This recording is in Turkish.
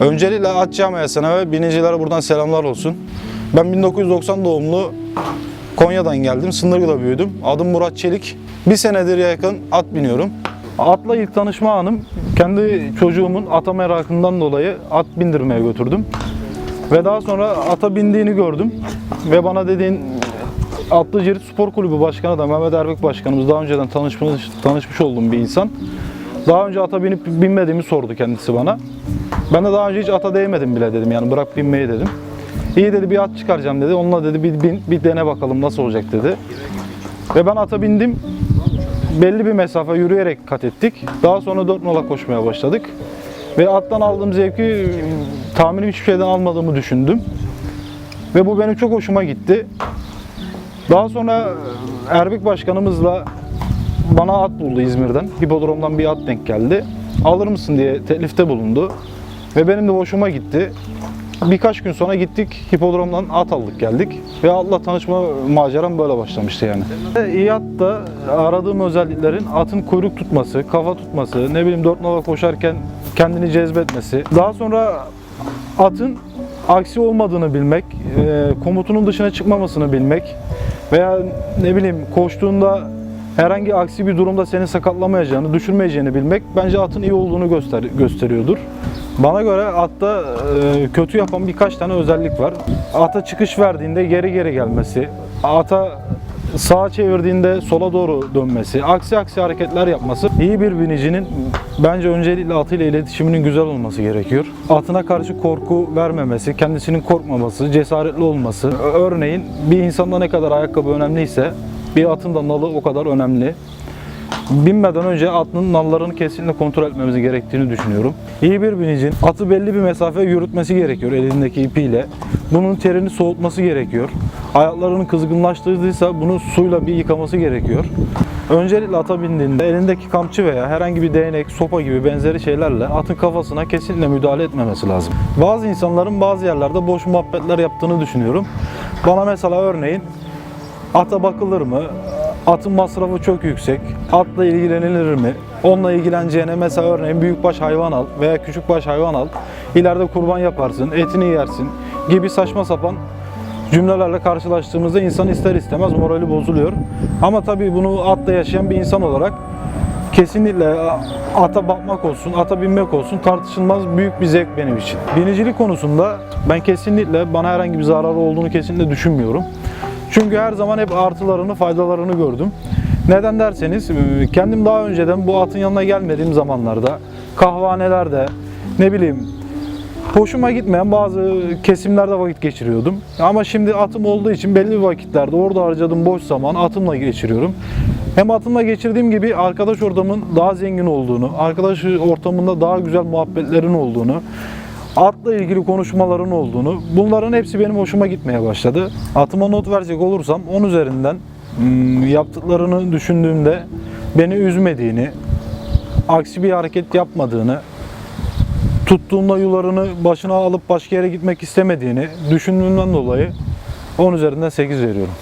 Öncelikle at camiasına ve binicilere buradan selamlar olsun. Ben 1990 doğumlu Konya'dan geldim. Sındırgı'da büyüdüm. Adım Murat Çelik. Bir senedir yakın at biniyorum. Atla ilk tanışma anım kendi çocuğumun ata merakından dolayı at bindirmeye götürdüm. Ve daha sonra ata bindiğini gördüm. Ve bana dediğin Atlı Cirit Spor Kulübü Başkanı da Mehmet Erbek Başkanımız daha önceden tanışmış, tanışmış olduğum bir insan. Daha önce ata binip binmediğimi sordu kendisi bana. Ben de daha önce hiç ata değmedim bile dedim yani bırak binmeyi dedim. İyi dedi bir at çıkaracağım dedi. Onunla dedi bir, bin, bir dene bakalım nasıl olacak dedi. Ve ben ata bindim. Belli bir mesafe yürüyerek kat ettik. Daha sonra dört nola koşmaya başladık. Ve attan aldığım zevki tahminim hiçbir şeyden almadığımı düşündüm. Ve bu benim çok hoşuma gitti. Daha sonra Erbik Başkanımızla bana at buldu İzmir'den. Hipodromdan bir at denk geldi. Alır mısın diye teklifte bulundu. Ve benim de hoşuma gitti. Birkaç gün sonra gittik hipodromdan at aldık geldik. Ve atla tanışma maceram böyle başlamıştı yani. İyi at da aradığım özelliklerin atın kuyruk tutması, kafa tutması, ne bileyim dört nala koşarken kendini cezbetmesi. Daha sonra atın aksi olmadığını bilmek, e, komutunun dışına çıkmamasını bilmek veya ne bileyim koştuğunda herhangi aksi bir durumda seni sakatlamayacağını, düşürmeyeceğini bilmek bence atın iyi olduğunu göster gösteriyordur. Bana göre atta e, kötü yapan birkaç tane özellik var. Ata çıkış verdiğinde geri geri gelmesi, ata sağa çevirdiğinde sola doğru dönmesi, aksi aksi hareketler yapması. İyi bir binicinin bence öncelikle atıyla iletişiminin güzel olması gerekiyor. Atına karşı korku vermemesi, kendisinin korkmaması, cesaretli olması. Örneğin bir insanda ne kadar ayakkabı önemliyse bir atın da nalı o kadar önemli. Binmeden önce atın nallarını kesinlikle kontrol etmemiz gerektiğini düşünüyorum. İyi bir binicin atı belli bir mesafe yürütmesi gerekiyor elindeki ipiyle. Bunun terini soğutması gerekiyor. Ayaklarını kızgınlaştırdıysa bunu suyla bir yıkaması gerekiyor. Öncelikle ata bindiğinde elindeki kamçı veya herhangi bir değnek, sopa gibi benzeri şeylerle atın kafasına kesinlikle müdahale etmemesi lazım. Bazı insanların bazı yerlerde boş muhabbetler yaptığını düşünüyorum. Bana mesela örneğin Ata bakılır mı? Atın masrafı çok yüksek. Atla ilgilenilir mi? Onunla ilgileneceğine mesela örneğin büyükbaş hayvan al veya küçükbaş hayvan al. İleride kurban yaparsın, etini yersin gibi saçma sapan cümlelerle karşılaştığımızda insan ister istemez morali bozuluyor. Ama tabii bunu atla yaşayan bir insan olarak kesinlikle ata bakmak olsun, ata binmek olsun tartışılmaz büyük bir zevk benim için. Binicilik konusunda ben kesinlikle bana herhangi bir zararı olduğunu kesinlikle düşünmüyorum. Çünkü her zaman hep artılarını, faydalarını gördüm. Neden derseniz, e, kendim daha önceden bu atın yanına gelmediğim zamanlarda, kahvanelerde, ne bileyim, hoşuma gitmeyen bazı kesimlerde vakit geçiriyordum. Ama şimdi atım olduğu için belli bir vakitlerde orada harcadığım boş zaman atımla geçiriyorum. Hem atımla geçirdiğim gibi arkadaş ortamın daha zengin olduğunu, arkadaş ortamında daha güzel muhabbetlerin olduğunu, atla ilgili konuşmaların olduğunu, bunların hepsi benim hoşuma gitmeye başladı. Atıma not verecek olursam 10 üzerinden hmm, yaptıklarını düşündüğümde beni üzmediğini, aksi bir hareket yapmadığını, tuttuğumda yularını başına alıp başka yere gitmek istemediğini düşündüğümden dolayı 10 üzerinden 8 veriyorum.